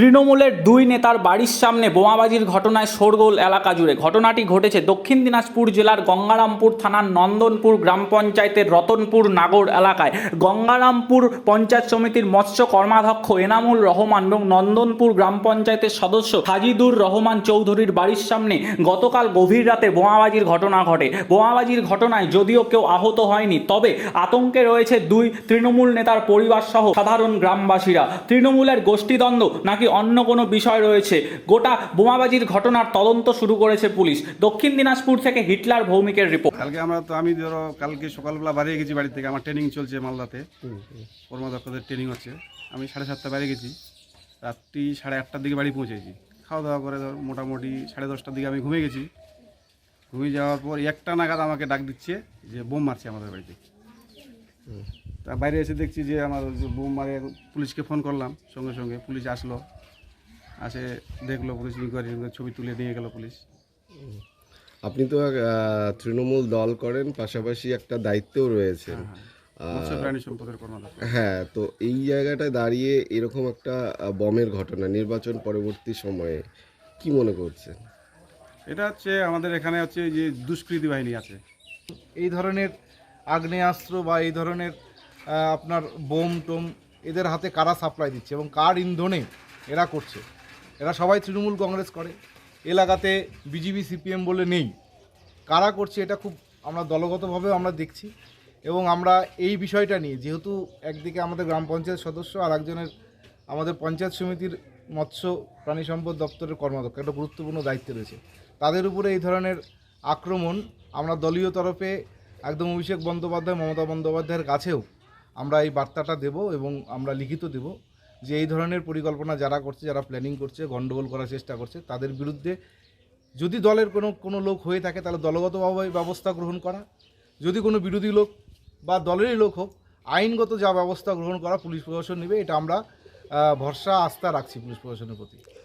তৃণমূলের দুই নেতার বাড়ির সামনে বোমাবাজির ঘটনায় শোরগোল এলাকা জুড়ে। ঘটনাটি ঘটেছে দক্ষিণ দিনাজপুর জেলার গঙ্গারামপুর থানার নন্দনপুর গ্রাম পঞ্চায়েতের রতনপুর নাগর এলাকায়। গঙ্গারামপুর পঞ্চায়েত সমিতির মৎস্য কর্মাধ্যক্ষ এনামুল রহমান এবং নন্দনপুর গ্রাম পঞ্চায়েতের সদস্য হাজিদুর রহমান চৌধুরীর বাড়ির সামনে গতকাল গভীর রাতে বোমাবাজির ঘটনা ঘটে। বোমাবাজির ঘটনায় যদিও কেউ আহত হয়নি, তবে আতঙ্কে রয়েছে দুই তৃণমূল নেতার পরিবার সহ সাধারণ গ্রামবাসীরা। তৃণমূলের গোষ্ঠীদ্বন্দ্ব নাকি অন্য কোনো বিষয় রয়েছে। গোটা বোমাবাজির ঘটনার তদন্ত শুরু করেছে পুলিশ। দক্ষিণ দিনাজপুর থেকে হিটলার ভৌমিকের রিপোর্ট। কালকে আমরা তো আমি ধরো কালকে সকালবেলা বাড়িয়ে গেছি বাড়ি থেকে আমার ট্রেনিং চলছে মালদাতে। কর্মদক্ষদের ট্রেনিং হচ্ছে। আমি সাড়ে সাতটা বাইরে গেছি। রাত্রি সাড়ে আটটার দিকে বাড়ি পৌঁছেছি। খাওয়া দাওয়া করে ধর মোটামুটি সাড়ে দশটার দিকে আমি ঘুমিয়ে গেছি। ঘুমিয়ে যাওয়ার পর একটা নাগাদ আমাকে ডাক দিচ্ছে যে বোম মারছে আমাদের বাড়িতে। তা বাইরে এসে দেখছি যে আমার যে বোম মারে পুলিশকে ফোন করলাম সঙ্গে সঙ্গে পুলিশ আসলো। আসে দেখল পুলিশ ইনকোয়ারি ছবি তুলে নিয়ে গেল পুলিশ। আপনি তো তৃণমূল দল করেন পাশাপাশি একটা দায়িত্বও প্রাণী সম্পদের কর্মদক্ষ হ্যাঁ তো এই জায়গাটায় দাঁড়িয়ে এরকম একটা বমের ঘটনা নির্বাচন পরবর্তী সময়ে কি মনে করছেন? এটা হচ্ছে আমাদের এখানে হচ্ছে যে দুষ্কৃতি বাহিনী আছে। এই ধরনের আগ্নেয়াস্ত্র বা এই ধরনের আপনার বোম টোম এদের হাতে কারা সাপ্লাই দিচ্ছে এবং কার ইন্ধনে এরা করছে? এরা সবাই তৃণমূল কংগ্রেস করে। এলাকাতে বিজেপি, সিপিএম বলে নেই। কারা করছে এটা খুব আমরা দলগতভাবেও আমরা দেখছি। এবং আমরা এই বিষয়টা নিয়ে, যেহেতু একদিকে আমাদের গ্রাম পঞ্চায়েত সদস্য আর একজনের আমাদের পঞ্চায়েত সমিতির মৎস্য প্রাণী সম্পদ দপ্তরের কর্মাধ্যক্ষ, একটা গুরুত্বপূর্ণ দায়িত্ব রয়েছে। তাদের উপরে এই ধরনের আক্রমণ আমরা দলীয় তরফে একদম অভিষেক বন্দ্যোপাধ্যায়, মমতা বন্দ্যোপাধ্যায়ের কাছেও আমরা এই বার্তাটা দেব এবং আমরা লিখিত দেব। যে এই ধরনের পরিকল্পনা যারা করছে, যারা প্ল্যানিং করছে গণ্ডগোল করার চেষ্টা করছে, তাদের বিরুদ্ধে যদি দলের কোনো কোনো লোক হয়ে থাকে, তাহলে দলগতভাবে ব্যবস্থা গ্রহণ করা। যদি কোনো বিরোধী লোক বা দলেরই লোক হোক, আইনগত যা ব্যবস্থা গ্রহণ করা পুলিশ প্রশাসন নেবে, এটা আমরা ভরসা, আস্থা রাখছি পুলিশ প্রশাসনের প্রতি।